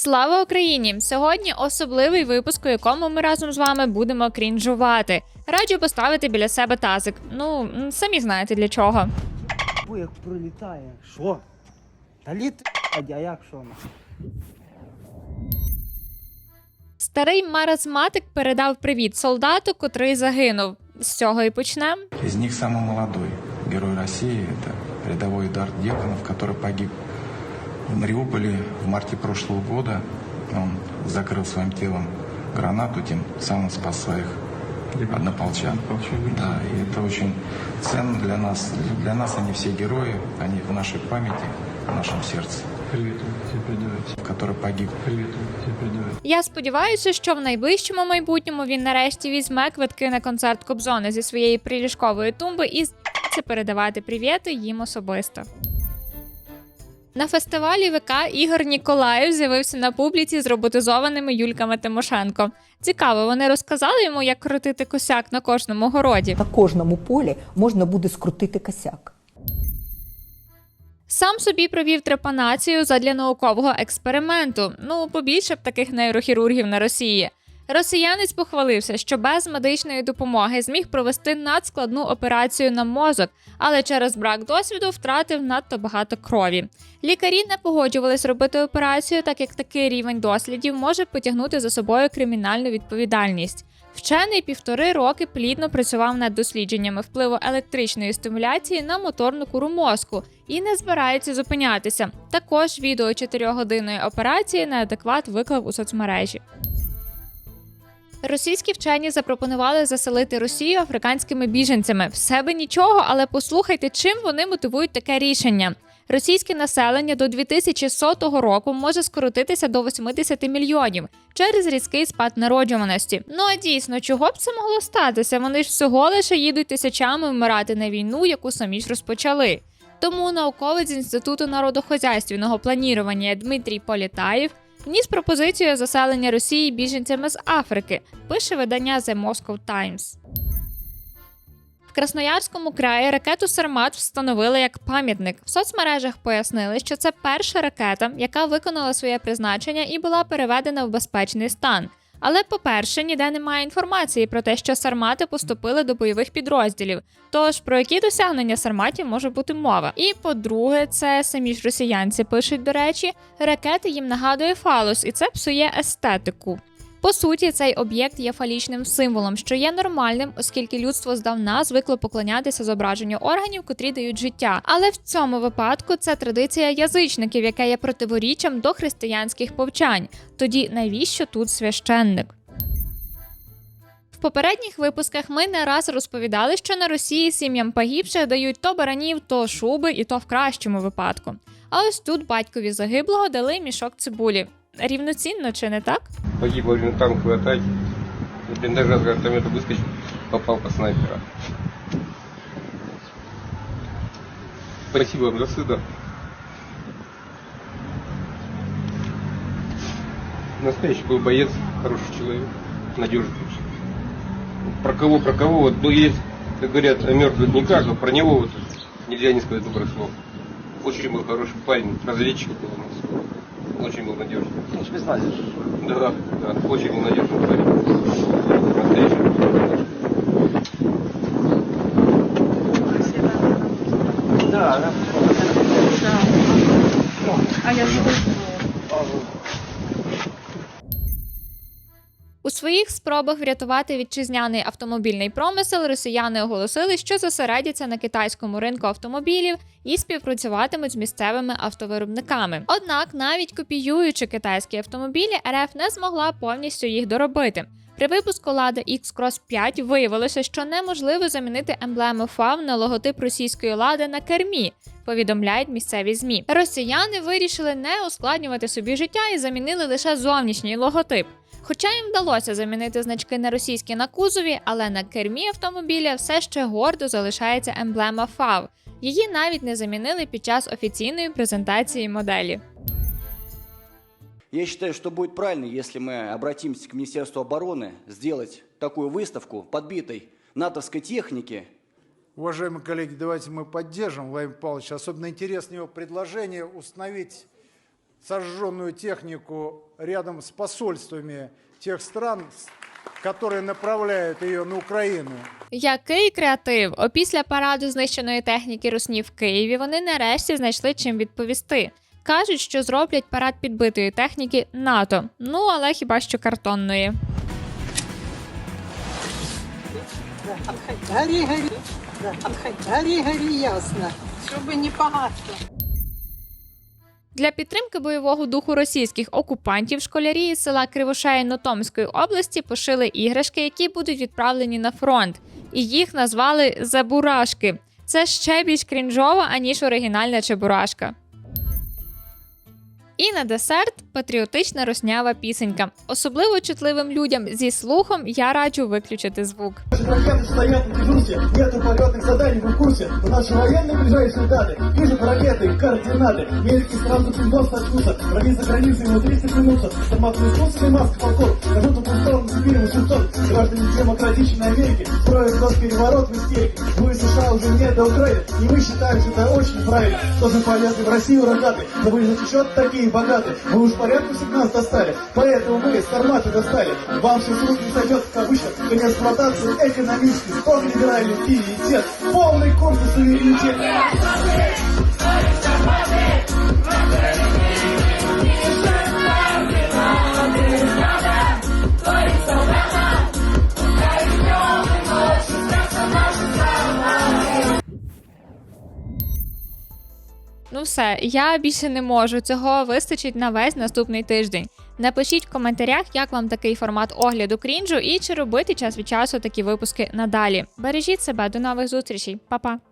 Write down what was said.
Слава Україні! Сьогодні особливий випуск, у якому ми разом з вами будемо крінжувати. Раджу поставити біля себе тазик. Ну, м, самі знаєте для чого. Ой, як прилітає. Що? Та літ, а як що? Старий маразматик передав привіт солдату, котрий загинув. З цього і почнемо. Из них самый молодой герой России – это рядовой Эдард Дьяконов, который погиб в Мариуполе в марте прошлого года. Он закрыл своим телом гранату, тем самым спас своих однополчан. Да, и это очень ценно для нас. Для нас они все герои, они в нашей памяти, в нашем сердце, Привет, тебе передавать. который погиб Привет, тебе передавать. Я сподіваюся, що в найближчому майбутньому він нарешті візьме квитки на концерт Кобзона зі своєї приліжкової тумби і з**ться передавати привіти їм особисто. На фестивалі ВК Ігор Ніколаєв з'явився на публіці з роботизованими Юльками Тимошенко. Цікаво, вони розказали йому, як крутити косяк на кожному городі. На кожному полі можна буде скрутити косяк. Сам собі провів трепанацію задля наукового експерименту. Ну, побільше б таких нейрохірургів на Росії. Росіянець похвалився, що без медичної допомоги зміг провести надскладну операцію на мозок, але через брак досвіду втратив надто багато крові. Лікарі не погоджувались робити операцію, так як такий рівень дослідів може потягнути за собою кримінальну відповідальність. Вчений півтори роки плідно працював над дослідженнями впливу електричної стимуляції на моторну куру мозку і не збирається зупинятися. Також відео 4-годинної операції неадекват виклав у соцмережі. Російські вчені запропонували заселити Росію африканськими біженцями. В себе нічого, але послухайте, чим вони мотивують таке рішення. Російське населення до 2100 року може скоротитися до 80 мільйонів через різкий спад народжуваності. Ну а дійсно, чого б це могло статися? Вони ж всього лише їдуть тисячами вмирати на війну, яку самі ж розпочали. Тому науковець з інституту народохозяйственного планування Дмитрій Політаєв вніс пропозицію заселення Росії біженцями з Африки, пише видання The Moscow Times. В Красноярському краї ракету Сармат встановили як пам'ятник. В соцмережах пояснили, що це перша ракета, яка виконала своє призначення і була переведена в безпечний стан. Але, по-перше, ніде немає інформації про те, що сармати поступили до бойових підрозділів. Тож про які досягнення сарматів може бути мова. І по-друге, це самі ж росіянці пишуть, до речі, ракети їм нагадує фалос, і це псує естетику. По суті, цей об'єкт є фалічним символом, що є нормальним, оскільки людство здавна звикло поклонятися зображенню органів, котрі дають життя. Але в цьому випадку це традиція язичників, яка є противоріччям до християнських повчань. Тоді навіщо тут священник? В попередніх випусках ми не раз розповідали, що на Росії сім'ям погибших дають то баранів, то шуби, і то в кращому випадку. А ось тут батькові загиблого дали мішок цибулі. Рівноцінно чи не так? погиб во время танковой атаки. И блиндажа с гранатомета выскочил, попал по снайпера. Спасибо вам за сына. Настоящий был боец, хороший человек, надежный. Про кого, про кого, вот был есть, как говорят, о мертвых не каждого, про него вот нельзя не сказать добрых слов. Очень был хороший парень, разведчик был у нас. Очень был надежный. Ну, спецназі. Да, да, очень был надежный парень. Настоящий. Своїх спробах врятувати вітчизняний автомобільний промисел росіяни оголосили, що зосередяться на китайському ринку автомобілів і співпрацюватимуть з місцевими автовиробниками. Однак, навіть копіюючи китайські автомобілі, РФ не змогла повністю їх доробити. При випуску Lada X-Cross 5 виявилося, що неможливо замінити емблему ФАВ на логотип російської лади на кермі. Повідомляють місцеві змі. Росіяни вирішили не ускладнювати собі життя і замінили лише зовнішній логотип. Хоча їм вдалося замінити значки на російські на кузові, але на кермі автомобіля все ще гордо залишається емблема ФАВ. Її навіть не замінили під час офіційної презентації моделі. Я считаю, что будет правильно, если мы обратимся к Министерству обороны, сделать такую выставку подбитой натовской техники, Уважаемые коллеги, давайте мы поддержим Владимира Павловича. Особенно интересно его предложение установить сожженную технику рядом с посольствами тех стран, с- которые направляют ее на Украину. Який креатив! Опісля параду знищеної техніки русні в Києві вони нарешті знайшли чим відповісти. Кажуть, що зроблять парад підбитої техніки НАТО. Ну але хіба що картонної. Горі, горі, горі, горі, ясно. Щоб не погасло. Для підтримки бойового духу російських окупантів школярі із села Кривошеї Нотомської області пошили іграшки, які будуть відправлені на фронт, і їх назвали Забурашки. Це ще більш крінжово, аніж оригінальна чебурашка. І на десерт патріотична руснява пісенька. Особливо чутливим людям зі слухом я раджу виключити звук. Ракеты стоят на дежурстве, нету полетных заданий, вы в курсе? У наши военные ближайшие даты, пишут ракеты, координаты. Медики сразу без носа начнутся, враги за границей внутри столкнутся. Томатные способы маски полков, скажут в сторону Сибири, Вашингтон. Граждане демократичной Америки строят госпереворот в истерике. Вы США уже не до Украины, и мы считаем, что это очень правильно. Тоже полезны в Россию рогатый, но вы же еще такие богатые. Вы уж порядку нас достали, поэтому мы сарматы достали. Вам все с рук не сойдет, как обычно, конец эксплуатации экономический, строго либеральный пиетет, полный корпус суверенитет. Ну все, я більше не можу. Цього вистачить на весь наступний тиждень. Напишіть в коментарях, як вам такий формат огляду крінжу і чи робити час від часу такі випуски надалі. Бережіть себе, до нових зустрічей, Па-па!